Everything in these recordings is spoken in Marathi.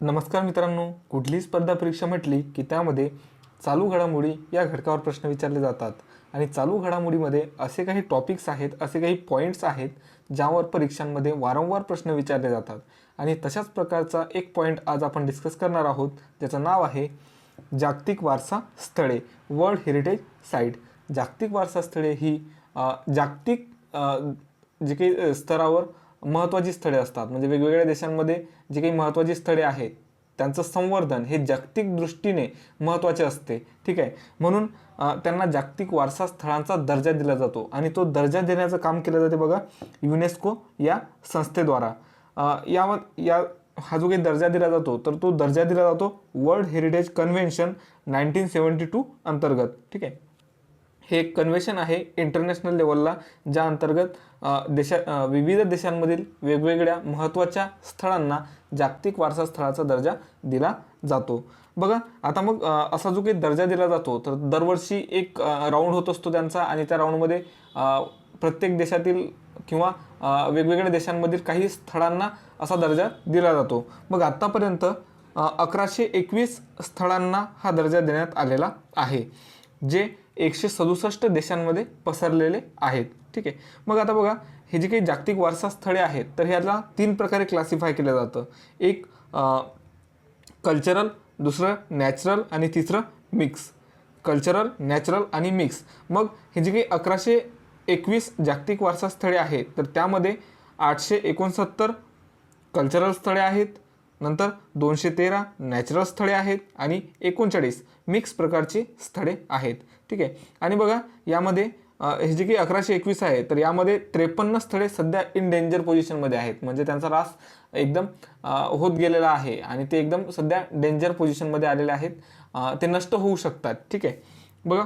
नमस्कार मित्रांनो कुठली स्पर्धा परीक्षा म्हटली की त्यामध्ये चालू घडामोडी या घटकावर प्रश्न विचारले जातात. आणि चालू घडामोडीमध्ये असे काही टॉपिक्स आहेत असे काही पॉईंट्स आहेत ज्यावर परीक्षांमध्ये वारंवार प्रश्न विचारले जातात. आणि तशाच प्रकारचा एक पॉईंट आज आपण डिस्कस करणार आहोत ज्याचं नाव आहे जागतिक वारसा स्थळे वर्ल्ड हेरिटेज साईट जागतिक वारसा स्थळे ही जागतिक जे काही स्तरावर महत्त्वाची स्थळे असतात. म्हणजे वेगवेगळ्या देशांमध्ये जी काही महत्त्वाची स्थळे आहेत त्यांचं संवर्धन हे जागतिक दृष्टीने महत्त्वाचे असते. ठीक आहे? म्हणून त्यांना जागतिक वारसा स्थळांचा दर्जा दिला जातो आणि तो दर्जा देण्याचं काम केलं जाते बघा युनेस्को या संस्थेद्वारा. अ, यावर या हा जो काही दर्जा दिला जातो तर तो दर्जा दिला जातो world heritage convention nineteen seventy two अंतर्गत. ठीक आहे? हे एक कन्व्हेन्शन आहे इंटरनॅशनल लेवलला ज्या अंतर्गत देशा विविध देशांमधील वेगवेगळ्या महत्त्वाच्या स्थळांना जागतिक वारसा स्थळाचा दर्जा दिला जातो. बघा आता मग असा जो काही दर्जा दिला जातो तर दरवर्षी एक राऊंड होत असतो त्यांचा आणि त्या राऊंडमध्ये प्रत्येक देशातील किंवा वेगवेगळ्या देशांमधील काही स्थळांना असा दर्जा दिला जातो. मग आत्तापर्यंत अकराशे एकवीस स्थळांना हा दर्जा देण्यात आलेला आहे जे एकशे सदुसष्ट देशांमध्ये पसरलेले आहेत. ठीक आहे. मग आता बघा हे जे काही जागतिक वारसा स्थळे आहेत तर ह्याला तीन प्रकारे क्लासिफाय केलं जातं. एक कल्चरल दुसरं नॅचरल आणि तिसरं मिक्स कल्चरल नॅचरल आणि मिक्स मग हे जे काही अकराशे एकवीस जागतिक वारसा स्थळे आहेत तर त्यामध्ये आठशे एकोणसत्तर कल्चरल स्थळे आहेत नंतर दोनशे तेरा नॅचरल स्थळे आहेत आणि एकोणचाळीस मिक्स प्रकारची स्थळे आहेत. ठीक आहे? आणि बघा यामध्ये हे जे काही अकराशे एकवीस आहे तर यामध्ये त्रेपन्न स्थळे सध्या इन डेंजर पोझिशनमध्ये आहेत. म्हणजे त्यांचा रास एकदम होत गेलेला आहे आणि ते एकदम सध्या डेंजर पोझिशनमध्ये आलेले आहेत. ते नष्ट होऊ शकतात. ठीक आहे? बघा.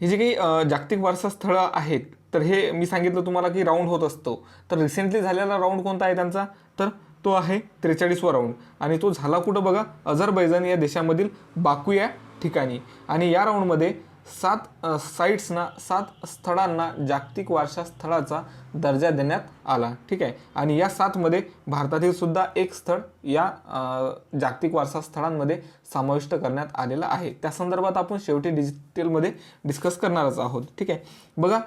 हे जे काही जागतिक वारसा स्थळं आहेत तर हे मी सांगितलं तुम्हाला की राऊंड होत असतो. तर रिसेंटली झालेला राऊंड कोणता आहे त्यांचा? तर तो आहे त्रेचाळीसवा राऊंड आणि तो झाला कुठं बघा? अझरबैजान या देशामधील बाकू या ठिकाणी. आणि या राऊंडमध्ये सात साईट्सना सात स्थळांना जागतिक वारसा स्थळाचा दर्जा देण्यात आला. ठीक आहे? आणि या सातमध्ये भारतातील सुद्धा एक स्थळ या जागतिक वारसा स्थळांमध्ये समाविष्ट करण्यात आलेलं आहे. त्या संदर्भात आपण शेवटी डिजिटलमध्ये डिस्कस करणारच आहोत. ठीक आहे? बघा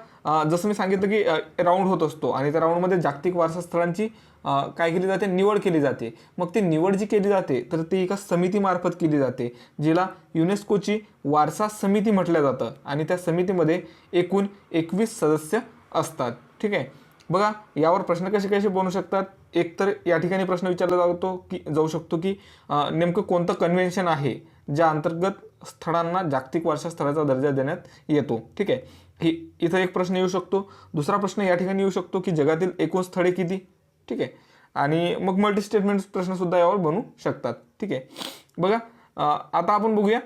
जसं मी सांगितलं की राऊंड होत असतो आणि त्या राऊंडमध्ये जागतिक वारसा स्थळांची काय केली जाते? निवड केली जाते. मग ती निवड जी केली जाते तर ती एका समितीमार्फत केली जाते जिला युनेस्कोची वारसा समिती म्हटलं जातं आणि त्या समितीमध्ये एकूण एकवीस सदस्य असतात. ठीक आहे? बघा यावर प्रश्न कसे कसे बनू शकतात? एकतर या ठिकाणी प्रश्न विचारला जातो की जाऊ शकतो की नेमकं कोणतं कन्व्हेन्शन आहे ज्या अंतर्गत स्थळांना जागतिक वारसा स्थळाचा दर्जा देण्यात येतो. ठीक आहे? ही इथं एक प्रश्न येऊ शकतो. दुसरा प्रश्न या ठिकाणी येऊ शकतो की जगातील एकूण स्थळे किती? ठीक आहे. आणि मग मल्टी स्टेटमेंट प्रश्नसुद्धा यावर बनू शकतात. ठीक आहे. बघा आता आपण बघूया.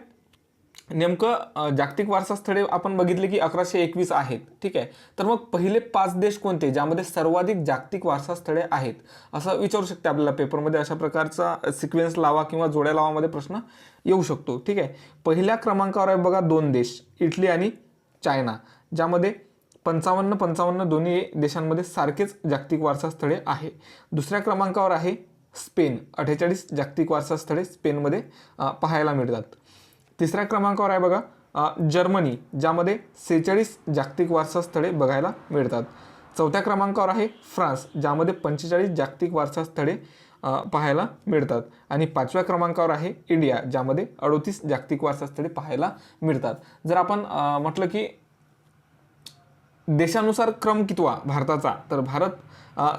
नेमकं जागतिक वारसा स्थळे आपण बघितले की अकराशे एकवीस आहेत. ठीक आहे. तर मग पहिले पाच देश कोणते ज्यामध्ये सर्वाधिक जागतिक वारसा स्थळे आहेत? असं विचारू शकते आपल्याला पेपरमध्ये अशा प्रकारचा सिक्वेन्स लावा किंवा जोड्या लावामध्ये प्रश्न येऊ शकतो. ठीक आहे. पहिल्या क्रमांकावर आहे बघा दोन देश इटली आणि चायना. ज्यामध्ये पंचावन्न पंचावन्न दोन्ही देशांमध्ये सारखेच जागतिक वारसा स्थळे आहे. दुसऱ्या क्रमांकावर आहे स्पेन. अठ्ठेचाळीस जागतिक वारसा स्थळे स्पेनमध्ये पाहायला मिळतात. तिसऱ्या क्रमांकावर आहे बघा जर्मनी ज्यामध्ये सेहेचाळीस जागतिक वारसा स्थळे बघायला मिळतात. चौथ्या क्रमांकावर आहे फ्रान्स ज्यामध्ये पंचेचाळीस जागतिक वारसा स्थळे पाहायला मिळतात. आणि पाचव्या क्रमांकावर आहे इंडिया ज्यामध्ये अडोतीस जागतिक वारसा स्थळे पाहायला मिळतात. जर आपण म्हटलं की देशानुसार क्रम कितवा भारताचा? तर भारत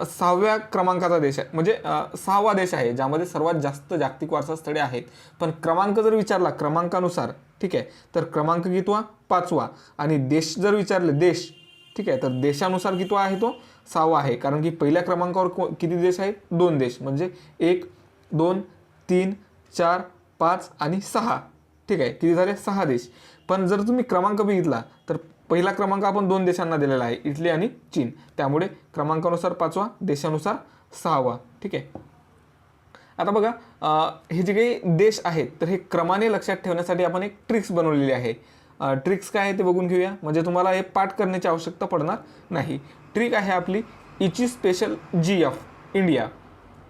सहाव्या क्रमांकाचा देश आहे. म्हणजे सहावा देश आहे ज्यामध्ये सर्वात जास्त जागतिक वारसा स्थळे आहेत. पण क्रमांक जर विचारला क्रमांकानुसार ठीक आहे तर क्रमांक कितवा? पाचवा. आणि देश जर विचारले देश ठीक आहे तर देशानुसार कितवा आहे तो? सहावा आहे. कारण की पहिल्या क्रमांकावर को किती देश आहेत? दोन देश. म्हणजे एक दोन तीन चार पाच आणि सहा. ठीक आहे किती झाले? सहा देश. पण जर तुम्ही क्रमांक बघितला तर पहिला क्रमांक आपण दोन देशांना दिलेला आहे इटली आणि चीन. त्यामुळे क्रमांकानुसार पाचवा देशानुसार सहावा. ठीक आहे? आता बघा हे जे काही देश आहेत तर हे क्रमाने लक्षात ठेवण्यासाठी आपण एक ट्रिक्स बनवलेली आहे. ट्रिक्स काय आहे ते बघून घेऊया. म्हणजे तुम्हाला हे पाठ करण्याची आवश्यकता पडणार नाही. ट्रिक आहे आपली इची स्पेशल जी एफ इंडिया.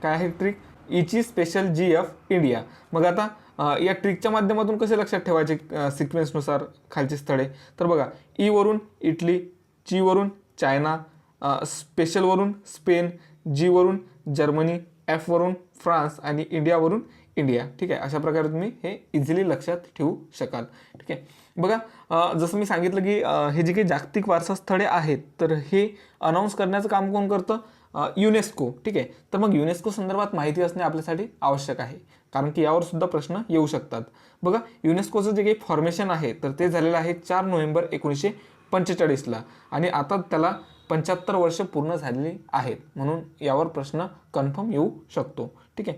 काय आहे ट्रिक? इची स्पेशल जी एफ इंडिया. मग आता या ट्रिकच्या माध्यमातून कसे लक्षात ठेवायचे सिक्वेन्सनुसार खालची स्थळे? तर बघा e ईवरून इटली चीवरून चायना स्पेशलवरून स्पेन जीवरून जर्मनी एफवरून फ्रान्स आणि इंडियावरून इंडिया. ठीक आहे? अशा प्रकारे तुम्ही हे इझिली लक्षात ठेवू शकाल. ठीक आहे? बघा जसं मी सांगितलं की हे जे काही जागतिक वारसा स्थळे आहेत तर हे अनाऊन्स करण्याचं काम कोण करतं? युनेस्को ठीक आहे? तर मग युनेस्को संदर्भात माहिती असणे आपल्यासाठी आवश्यक आहे. कारण की यावर सुद्धा प्रश्न येऊ शकतात. बघा युनेस्कोचं जे काही फॉर्मेशन आहे तर ते झालेलं आहे चार नोव्हेंबर एकोणीसशे पंचेचाळीसला. आणि आता त्याला पंच्याहत्तर वर्ष पूर्ण झालेली आहेत. म्हणून यावर प्रश्न कन्फर्म येऊ शकतो. ठीक आहे?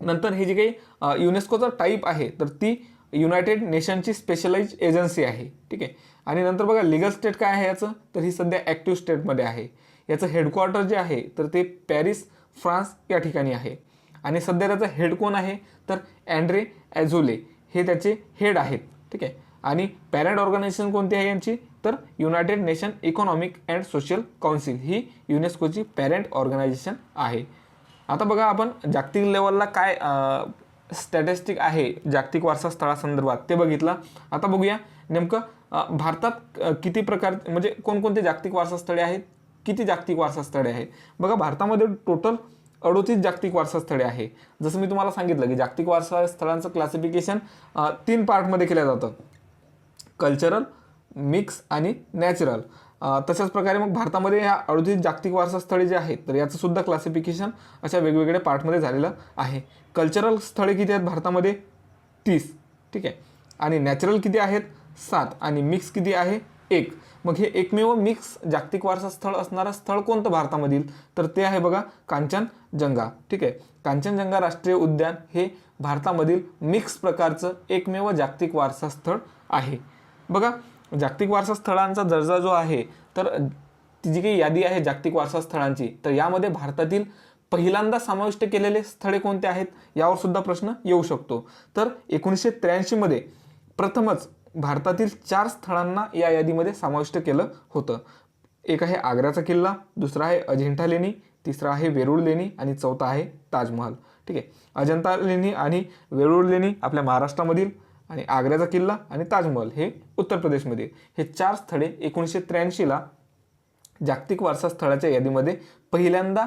नंतर हे जे काही युनेस्कोचा टाईप आहे तर ती युनायटेड नेशनची स्पेशलाइज एजन्सी आहे. ठीक आहे? आणि नंतर बघा लिगल स्टेट काय आहे याचं? तर ही सध्या ॲक्टिव्ह स्टेटमध्ये आहे. याचं हेडक्वार्टर जे आहे तर ते पॅरिस फ्रान्स या ठिकाणी आहे. आणि सध्या त्याचा हेड कोण आहे? तर अँड्रे ॲझोले हे त्याचे हेड आहेत. ठीक आहे? आणि पॅरेंट ऑर्गनायझेशन कोणती आहे यांची? तर United Nation Economic and Social Council ही युनेस्कोची पॅरेंट ऑर्गनायझेशन आहे. आता बघा आपण जागतिक लेवलला काय स्टॅटिस्टिक आहे जागतिक वारसा स्थळासंदर्भात? ते बघितलं. आता बघूया. नेमकं भारतात किती प्रकार म्हणजे कोणकोणते जागतिक वारसा स्थळे आहेत? किती जागतिक वारसा स्थळे आहेत? बघा भारतामध्ये टोटल अडोतीस जागतिक वारसा स्थळे आहे. जसं मी तुम्हाला सांगितलं की जागतिक वारसा स्थळांचं क्लासिफिकेशन तीन पार्टमध्ये केलं जातं. कल्चरल मिक्स आणि नॅचरल. तशाच प्रकारे मग भारतामध्ये ह्या अडोतीस जागतिक वारसा स्थळे जे आहेत तर याचं सुद्धा क्लासिफिकेशन अशा वेगवेगळ्या पार्टमध्ये झालेलं आहे. कल्चरल स्थळे किती आहेत भारतामध्ये? तीस. ठीक आहे. आणि नॅचरल किती आहेत? सात. आणि मिक्स किती आहे? एक. मग हे एकमेव मिक्स जागतिक वारसा स्थळ असणारं स्थळ कोणतं भारतामधील? तर ते आहे बघा कांचनजंगा. ठीक आहे? कांचनजंगा राष्ट्रीय उद्यान हे भारतामधील मिक्स प्रकारचं एकमेव जागतिक वारसा स्थळ आहे. बघा जागतिक वारसा स्थळांचा दर्जा जो आहे तर ती जी काही यादी आहे जागतिक वारसा स्थळांची तर यामध्ये भारतातील पहिल्यांदा समाविष्ट केलेले स्थळे कोणते आहेत? यावर सुद्धा प्रश्न येऊ शकतो. तर एकोणीसशे त्र्याऐंशीमध्ये प्रथमच भारतातील चार स्थळांना या यादीमध्ये समाविष्ट केलं होतं. एक आहे आग्र्याचा किल्ला दुसरा आहे अजिंठा लेणी तिसरा आहे वेरूळ लेणी आणि चौथा आहे ताजमहल. ठीक आहे? अजंता लेणी आणि वेरूळ लेणी आपल्या महाराष्ट्रामधील आणि आग्र्याचा किल्ला आणि ताजमहल हे उत्तर प्रदेशमध्ये. हे चार स्थळे एकोणीसशे त्र्याऐंशीला जागतिक वारसा स्थळाच्या यादीमध्ये पहिल्यांदा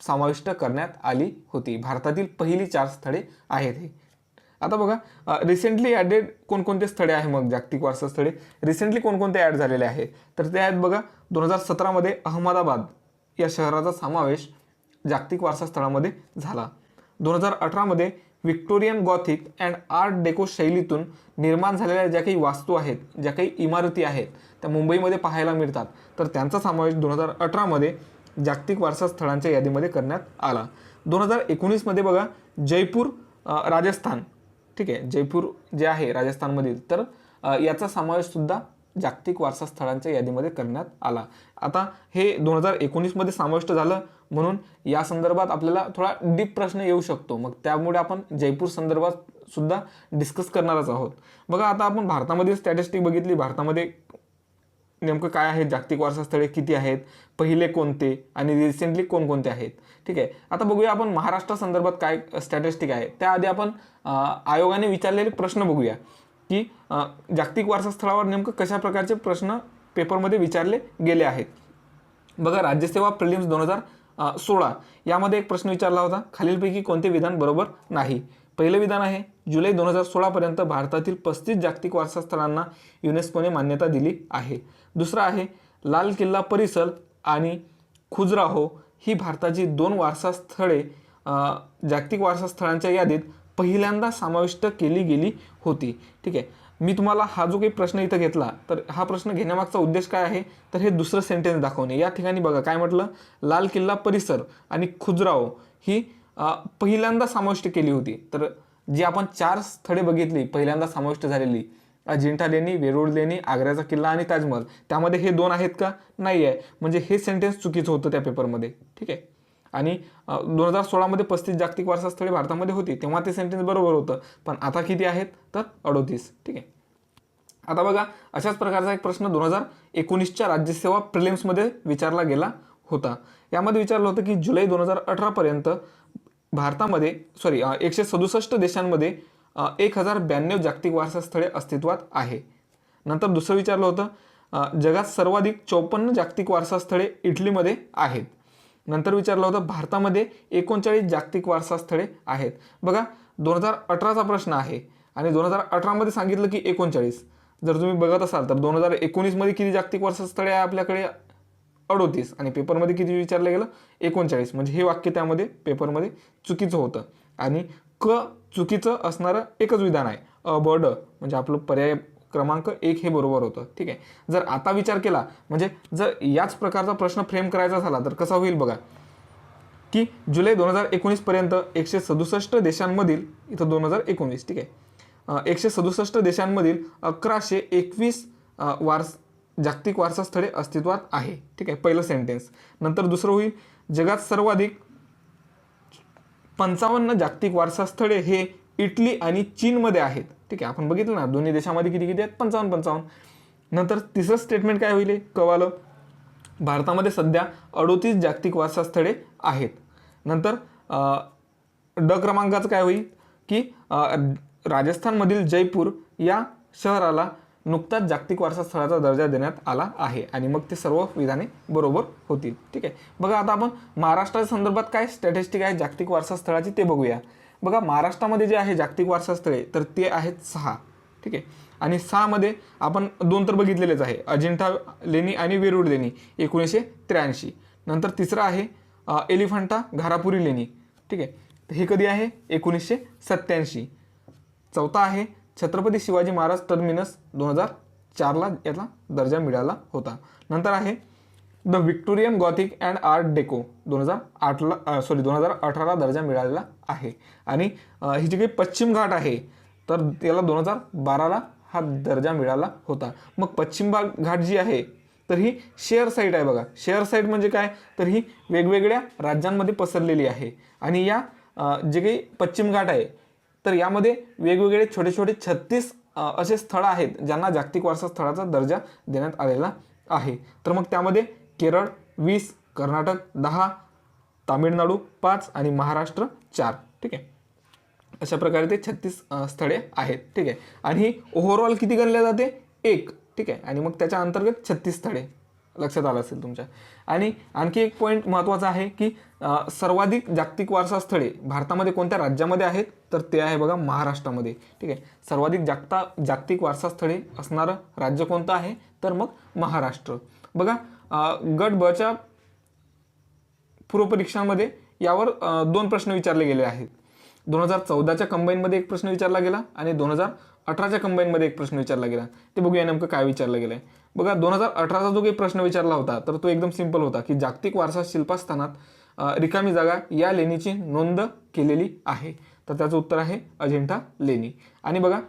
समाविष्ट करण्यात आली होती. भारतातील पहिली चार स्थळे आहेत हे. आता बघा रिसेंटली ॲडेड कोणकोणते स्थळे आहे मग जागतिक वारसा स्थळे? रिसेंटली कोणकोणते ॲड झालेले आहे? तर ते आहेत बघा दोन हजार सतरामध्ये अहमदाबाद या शहराचा समावेश जागतिक वारसा स्थळामध्ये झाला. दोन हजार अठरामध्ये Victorian Gothic and Art Deco शैलीतून निर्माण झालेल्या ज्या काही वास्तू आहेत ज्या काही इमारती आहेत त्या मुंबईमध्ये पाहायला मिळतात. तर त्यांचा समावेश दोन हजार अठरामध्ये जागतिक वारसा स्थळांच्या यादीमध्ये करण्यात आला. दोन हजार एकोणीसमध्ये बघा जयपूर राजस्थान. ठीक आहे जयपूर जे आहे राजस्थानमधील तर याचा समावेशसुद्धा जागतिक वारसा स्थळांच्या यादीमध्ये करण्यात आला. आता हे दोन हजार एकोणीसमध्ये समाविष्ट झालं म्हणून या संदर्भात आपल्याला थोडा डीप प्रश्न येऊ शकतो. मग त्यामुळे आपण जयपूर संदर्भात सुद्धा डिस्कस करणारच आहोत. बघा आता आपण भारतामध्ये स्टॅटिस्टिक बघितली. भारतामध्ये नेमकं काय आहे जागतिक वारसा स्थळे किती आहेत? पहिले कोणते? आणि रिसेंटली कोणकोणते आहेत? ठीक आहे. आता बघूया आपण महाराष्ट्र संदर्भात काय स्टॅटिस्टिक आहे. त्याआधी आपण आयोगाने विचारलेले प्रश्न बघूया. की जागतिक वारसा स्थळावर नेमकं कशा प्रकारचे प्रश्न पेपरमध्ये विचारले गेले आहेत? बघा राज्यसेवा प्रिलिम्स दोन हजार सोळा यामध्ये एक प्रश्न विचारला होता. खालीलपैकी कोणते विधान बरोबर नाही? पहिलं विधान आहे जुलै दोन हजार सोळापर्यंत भारतातील पस्तीस जागतिक वारसा स्थळांना युनेस्कोने मान्यता दिली आहे. दुसरं आहे लाल किल्ला परिसर आणि खुजराहो ही भारताची दोन वारसा स्थळे जागतिक वारसा स्थळांच्या यादीत पहिल्यांदा समाविष्ट केली गेली होती. ठीक आहे. मी तुम्हाला हा जो काही प्रश्न इथं घेतला तर हा प्रश्न घेण्यामागचा उद्देश काय आहे? तर हे दुसरं सेंटेन्स दाखवणे. या ठिकाणी बघा काय म्हटलं? लाल किल्ला परिसर आणि खुजराव ही पहिल्यांदा समाविष्ट केली होती. तर जी आपण चार स्थळे बघितली पहिल्यांदा समाविष्ट झालेली अजिंठा लेणी वेरूळ लेणी आग्र्याचा किल्ला आणि ताजमहल. त्यामध्ये हे दोन आहेत का? नाही आहे म्हणजे हे सेंटेन्स चुकीचं होतं त्या पेपरमध्ये ठीक आहे? आणि दोन हजार सोळामध्ये पस्तीस जागतिक वारसा स्थळे भारतामध्ये होती. तेव्हा ते सेंटेन्स बरोबर होतं. पण आता किती आहेत? तर अडोतीस. ठीक आहे? आता बघा अशाच प्रकारचा एक प्रश्न दोन हजार एकोणीसच्या राज्यसेवा प्रिलिम्समध्ये विचारला गेला होता. यामध्ये विचारलं होतं की जुलै दोन हजार अठरापर्यंत भारतामध्ये सॉरी एकशे सदुसष्ट देशांमध्ये एक हजार ब्याण्णव जागतिक वारसा स्थळे अस्तित्वात आहे. नंतर दुसरं विचारलं होतं जगात सर्वाधिक चौपन्न जागतिक वारसा स्थळे इटलीमध्ये आहेत. नंतर विचारलं होतं भारतामध्ये एकोणचाळीस जागतिक वारसा स्थळे आहेत. बघा दोन हजार अठराचा प्रश्न आहे आणि दोन हजार अठरामध्ये सांगितलं की एकोणचाळीस. जर तुम्ही बघत असाल तर दोन हजार एकोणीसमध्ये किती जागतिक वारसा स्थळे आहे आपल्याकडे? अडोतीस. आणि पेपरमध्ये किती विचारलं गेलं? एकोणचाळीस. म्हणजे हे वाक्य त्यामध्ये पेपरमध्ये चुकीचं होतं. आणि क चुकीचं असणारं एकच विधान आहे. अ ब ड. म्हणजे आपलं पर्याय क्रमांक एक हे बरोबर होतं. ठीक आहे? जर आता विचार केला म्हणजे जर याच प्रकारचा प्रश्न फ्रेम करायचा झाला तर कसा होईल बघा? की जुलै दोन हजार एकोणीसपर्यंत एकशे सदुसष्ट देशांमधील इथं दोन हजार एकोणीस ठीक आहे? एकशे सदुसष्ट देशांमधील अकराशे एकवीस वारस जागतिक वारसा स्थळे अस्तित्वात आहे. ठीक आहे? पहिलं सेंटेन्स नंतर दुसरं होईल जगात सर्वाधिक पंचावन्न जागतिक वारसा स्थळे हे इटली आणि चीनमध्ये आहेत. ठीक आहे आपण बघितलं ना दोन्ही देशामध्ये किती किती आहेत? पंचावन्न पंचावन्न. नंतर तिसरं स्टेटमेंट काय होईल कवालं भारतामध्ये सध्या अडोतीस जागतिक वारसा स्थळे आहेत. नंतर ड क्रमांकाचं काय होईल? की राजस्थानमधील जयपूर या शहराला नुकताच जागतिक वारसा स्थळाचा दर्जा देण्यात आला आहे आणि मग ते सर्व विधाने बरोबर होतील. ठीक आहे? बघा आता आपण महाराष्ट्राच्या संदर्भात काय स्टॅटिस्टिक आहे जागतिक वारसा स्थळाची ते बघूया. बघा महाराष्ट्रामध्ये जे आहे जागतिक वारसा स्थळे तर ते आहेत सहा. ठीक आहे? आणि सहामध्ये आपण दोन तर बघितलेलेच आहे. अजिंठा लेणी आणि वेरूळ लेणी एकोणीसशे त्र्याऐंशी. नंतर तिसरं आहे एलिफंटा घारापुरी लेणी. ठीक आहे? हे कधी आहे? एकोणीसशे सत्त्याऐंशी. चौथा आहे छत्रपती शिवाजी महाराज टर्मिनस दोन हजार चारला याला दर्जा मिळाला होता. नंतर आहे the Victorian Gothic and Art Deco दोन हजार आठला सॉरी दोन हजार अठराला दर्जा मिळालेला आहे. आणि ही जी काही पश्चिम घाट आहे तर त्याला दोन हजार बाराला हा दर्जा मिळाला होता. मग पश्चिम भाग घाट जी आहे तर ही शेअर साईट आहे बघा. शेअर साईट म्हणजे काय? तर ही वेगवेगळ्या राज्यांमध्ये पसरलेली आहे. आणि या जे काही पश्चिम घाट आहे तर यामध्ये वेगवेगळे छोटे छोटे छत्तीस असे स्थळं आहेत ज्यांना जागतिक वारसा स्थळाचा दर्जा देण्यात आलेला आहे. तर मग त्यामध्ये केरळ वीस कर्नाटक दहा तामिळनाडू पाच आणि महाराष्ट्र चार. ठीक आहे? अशा प्रकारे ते छत्तीस स्थळे आहेत. ठीक आहे? आणि ही ओव्हरऑल किती गणले जाते? एक. ठीक आहे? आणि मग त्याच्या अंतर्गत छत्तीस स्थळे. लक्षात आलं असेल तुमच्या. आणि आणखी एक पॉईंट महत्त्वाचा आहे की सर्वाधिक जागतिक वारसा स्थळे भारतामध्ये कोणत्या राज्यामध्ये आहेत? तर ते आहे बघा महाराष्ट्रामध्ये. ठीक आहे? सर्वाधिक जागता जागतिक वारसा स्थळे असणारं राज्य कोणतं आहे? तर मग महाराष्ट्र. बघा गट बच्या पूर्वपरीक्षांमध्ये यावर दोन प्रश्न विचारले गेले आहेत. दोन हजार चौदाच्या कंबाईनमध्ये एक प्रश्न विचारला गेला आणि दोन हजार अठराच्या कंबाईनमध्ये एक प्रश्न विचारला गेला. ते बघूया नेमकं काय विचारलं गेलं आहे बघा दोन हजार अठराचा जो काही प्रश्न विचारला होता तर तो एकदम सिंपल होता की जागतिक वारसा शिल्पस्थानात रिकामी जागा या लेणीची नोंद केलेली आहे. तर त्याचं उत्तर आहे अजिंठा लेणी. आणि बघा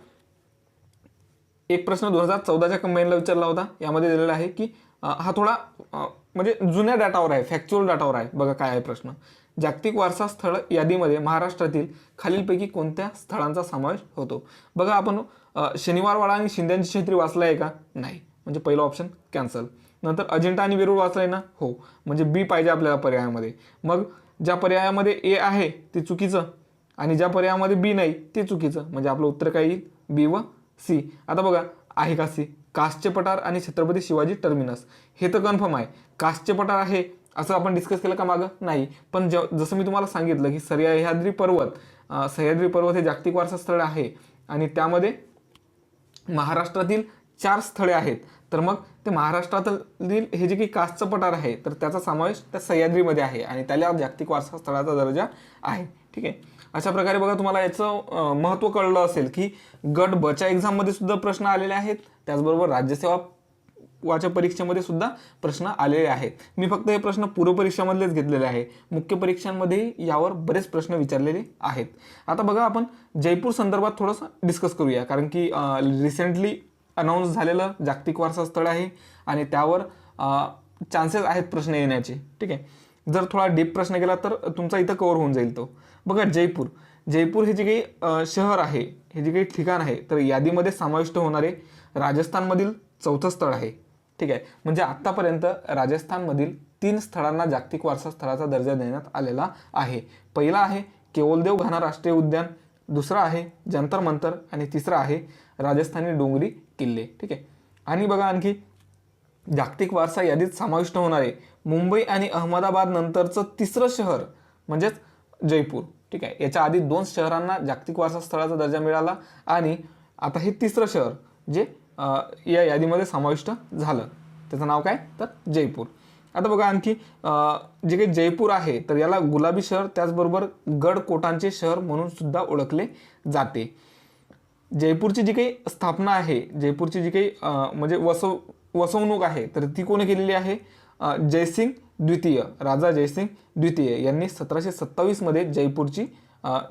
एक प्रश्न दोन हजार चौदाच्या कंबाईनला विचारला होता. यामध्ये दिलेला आहे की हा थोडा म्हणजे जुन्या डाटावर आहे फॅक्च्युअल डाटावर आहे. बघा काय आहे प्रश्न. जागतिक वारसा स्थळ यादीमध्ये महाराष्ट्रातील खालीलपैकी कोणत्या स्थळांचा समावेश होतो? बघा आपण शनिवारवाडा आणि शिंद्यांची क्षेत्री वाचला आहे का? नाही. म्हणजे पहिलं ऑप्शन कॅन्सल नंतर अजिंठा आणि वेरूळ वाचलाय ना? हो. म्हणजे बी पाहिजे आपल्याला पर्यायामध्ये. मग ज्या पर्यायामध्ये ए आहे ते चुकीचं. आणि ज्या पर्यायामध्ये बी नाही ते चुकीचं. म्हणजे आपलं उत्तर काय येईल? बी व सी आता बघा आहे का सी कासचे पठार आणि छत्रपती शिवाजी टर्मिनस. हे तर कन्फर्म आहे. कासचे पठार आहे असं आपण डिस्कस केलं का मागं? नाही. पण ज जसं मी तुम्हाला सांगितलं की सह्याद्री पर्वत सह्याद्री पर्वत हे जागतिक वारसा स्थळ आहे. आणि त्यामध्ये महाराष्ट्रातील चार स्थळे आहेत. तर मग ते महाराष्ट्रातील हे जे काही कासचं पठार आहे तर त्याचा समावेश त्या सह्याद्रीमध्ये आहे आणि त्याला जागतिक वारसा स्थळाचा दर्जा आहे. ठीक आहे? अशा प्रकारे बघा तुम्हाला याचं महत्त्व कळलं असेल की गट बच्या एक्झाममध्ये सुद्धा प्रश्न आलेले आहेत. त्याचबरोबर राज्यसेवा वाच्या परीक्षेमध्ये सुद्धा प्रश्न आलेले आहेत. मी फक्त हे प्रश्न पूर्वपरीक्षामधलेच घेतलेले आहे. मुख्य परीक्षांमध्ये यावर बरेच प्रश्न विचारलेले आहेत. आता बघा आपण जयपूर संदर्भात थोडंसं डिस्कस करूया. कारण की रिसेंटली अनाऊन्स झालेलं जागतिक वारसा स्थळ आहे आणि त्यावर चान्सेस आहेत प्रश्न येण्याचे. ठीक आहे? जर थोडा डीप प्रश्न केला तर तुमचा इथं कवर होऊन जाईल तो. बघा जयपूर. जयपूर हे जे काही शहर आहे हे जे काही ठिकाण आहे तर यादीमध्ये समाविष्ट होणारे राजस्थानमधील चौथं स्थळ आहे. ठीक आहे? म्हणजे आत्तापर्यंत राजस्थानमधील तीन स्थळांना जागतिक वारसा स्थळाचा दर्जा देण्यात आलेला आहे. पहिला आहे केवलदेव घाना राष्ट्रीय उद्यान दुसरं आहे जंतर मंतर आणि तिसरं आहे राजस्थानी डोंगरी किल्ले ठीक आहे? आणि बघा आणखी जागतिक वारसा यादीत समाविष्ट होणारे मुंबई आणि अहमदाबाद नंतरचं तिसरं शहर म्हणजेच जयपूर ठीक आहे? याच्या आधी दोन शहरांना जागतिक वारसा स्थळाचा दर्जा मिळाला आणि आता हे तिसरं शहर जे या यादीमध्ये समाविष्ट झालं. त्याचं नाव काय? तर जयपूर. आता बघा आणखी जे काही जयपूर आहे तर याला गुलाबी शहर त्याचबरोबर गड कोटांचे शहर म्हणून सुद्धा ओळखले जाते. जयपूरची जी काही स्थापना आहे जयपूरची जी काही म्हणजे वसव वसवणूक आहे तर ती कोणी केलेली आहे? जयसिंग द्वितीय राजा जयसिंग द्वितीय यांनी सतराशे सत्तावीसमध्ये जयपूरची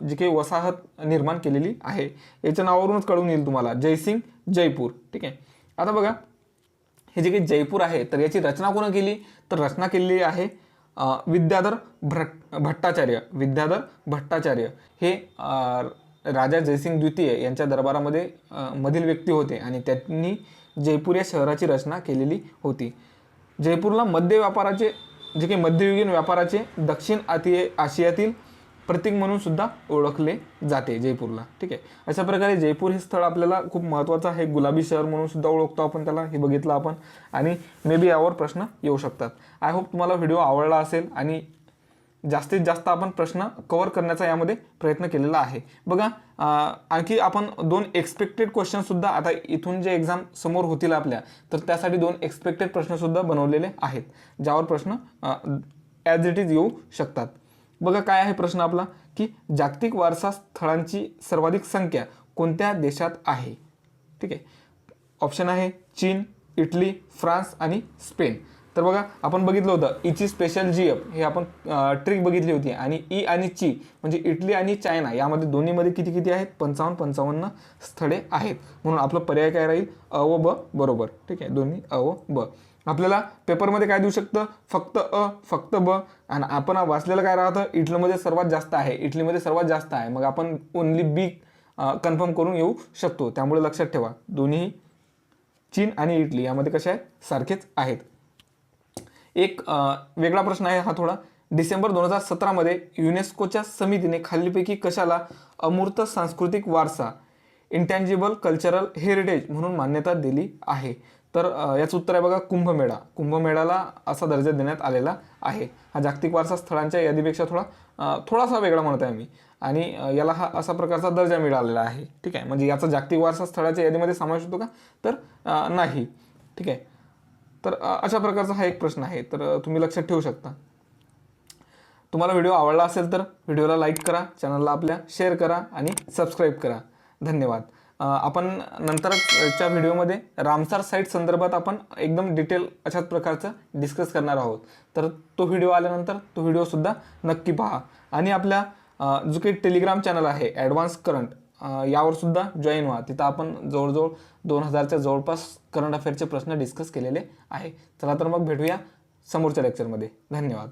जी काही वसाहत निर्माण केलेली आहे. याच्या नावावरूनच कळून येईल तुम्हाला. जयसिंग जयपूर. ठीक आहे? आता बघा हे जे काही जयपूर आहे तर याची रचना कोण केली? तर रचना केलेली आहे विद्याधर भ्रट भट्टाचार्य. विद्याधर भट्टाचार्य. हे राजा जयसिंग द्वितीय यांच्या दरबारामध्ये मधील व्यक्ती होते आणि त्यांनी जयपूर या शहराची रचना केलेली होती. जयपूरला मध्य व्यापाराचे जे काही मध्ययुगीन व्यापाराचे दक्षिण आती आशियातील प्रतीक म्हणून सुद्धा ओळखले जाते जयपूरला. ठीक आहे? अशा प्रकारे जयपूर हे स्थळ आपल्याला खूप महत्त्वाचं आहे. गुलाबी शहर म्हणून सुद्धा ओळखतो आपण त्याला हे बघितलं आपण. आणि मे बी यावर प्रश्न येऊ शकतात. आय होप तुम्हाला व्हिडिओ आवडला असेल आणि जास्तीत जास्त आपण प्रश्न कवर करण्याचा यामध्ये प्रयत्न केलेला आहे. बघा आणखी आपण दोन एक्सपेक्टेड क्वेश्चनसुद्धा आता इथून जे एक्झाम समोर होतील आपल्या तर त्यासाठी दोन एक्सपेक्टेड प्रश्नसुद्धा बनवलेले आहेत. ज्यावर प्रश्न ॲज इट इज येऊ शकतात. बघा काय आहे प्रश्न आपला? की जागतिक वारसा स्थळांची सर्वाधिक संख्या कोणत्या देशात आहे? ठीक आहे. ऑप्शन आहे चीन इटली फ्रान्स आणि स्पेन. तर बघा आपण बघितलं होतं इची स्पेशल जी एफ हे आपण ट्रिक बघितली होती. आणि ई आणि ची म्हणजे इटली आणि चायना यामध्ये दोन्हीमध्ये किती किती आहेत? पंचावन्न पंचावन्न स्थळे आहेत. म्हणून आपलं पर्याय काय राहील? अ व ब बरोबर. ठीक आहे दोन्ही अ व ब. आपल्याला पेपरमध्ये काय देऊ शकतं? फक्त अ फक्त ब. आणि आपण वाचलेलं काय राहतं? इटलीमध्ये सर्वात जास्त आहे. इटलीमध्ये सर्वात जास्त आहे. मग आपण ओनली बी कन्फर्म करून येऊ शकतो. त्यामुळे लक्षात ठेवा दोन्ही चीन आणि इटली यामध्ये कसे आहेत? सारखेच आहेत. एक वेगळा प्रश्न आहे हा थोडा. डिसेंबर दोन हजार सतरामध्ये युनेस्कोच्या समितीने खालीलपैकी कशाला अमूर्त सांस्कृतिक वारसा इंटँजिबल कल्चरल हेरिटेज म्हणून मान्यता दिली आहे? तर याचं उत्तर आहे बघा कुंभमेळा. कुंभमेळ्याला असा दर्जा देण्यात आलेला आहे. हा जागतिक वारसा स्थळांच्या यादीपेक्षा थोडा थोडासा वेगळा म्हणत आहे मी आणि याला हा असा प्रकारचा दर्जा मिळालेला आहे. ठीक आहे? म्हणजे याचा जागतिक वारसा स्थळाच्या यादीमध्ये समावेश होतो का? तर नाही. ठीक आहे? तर अशा प्रकारचा हा एक प्रश्न आहे. तर तुम्ही लक्षात ठेवू शकता. तुम्हाला व्हिडिओ आवडला असेल तर व्हिडिओला लाईक करा चॅनलला आपल्या शेअर करा आणि सबस्क्राईब करा. धन्यवाद. आपण नंतरच्या व्हिडिओमध्ये रामसार साईट संदर्भात आपण एकदम डिटेल अशाच प्रकारचं डिस्कस करणार आहोत. तर तो व्हिडिओ आल्यानंतर तो व्हिडिओसुद्धा नक्की पहा. आणि आपल्या जो काही टेलिग्राम चॅनल आहे ॲडव्हान्स करंट यावर सुद्धा जॉईन व्हा. तिथं आपण जवळजवळ दोन हजारच्या जवळपास करंट अफेअरचे प्रश्न डिस्कस केलेले आहे. चला तर मग भेटूया समोरच्या लेक्चरमध्ये धन्यवाद.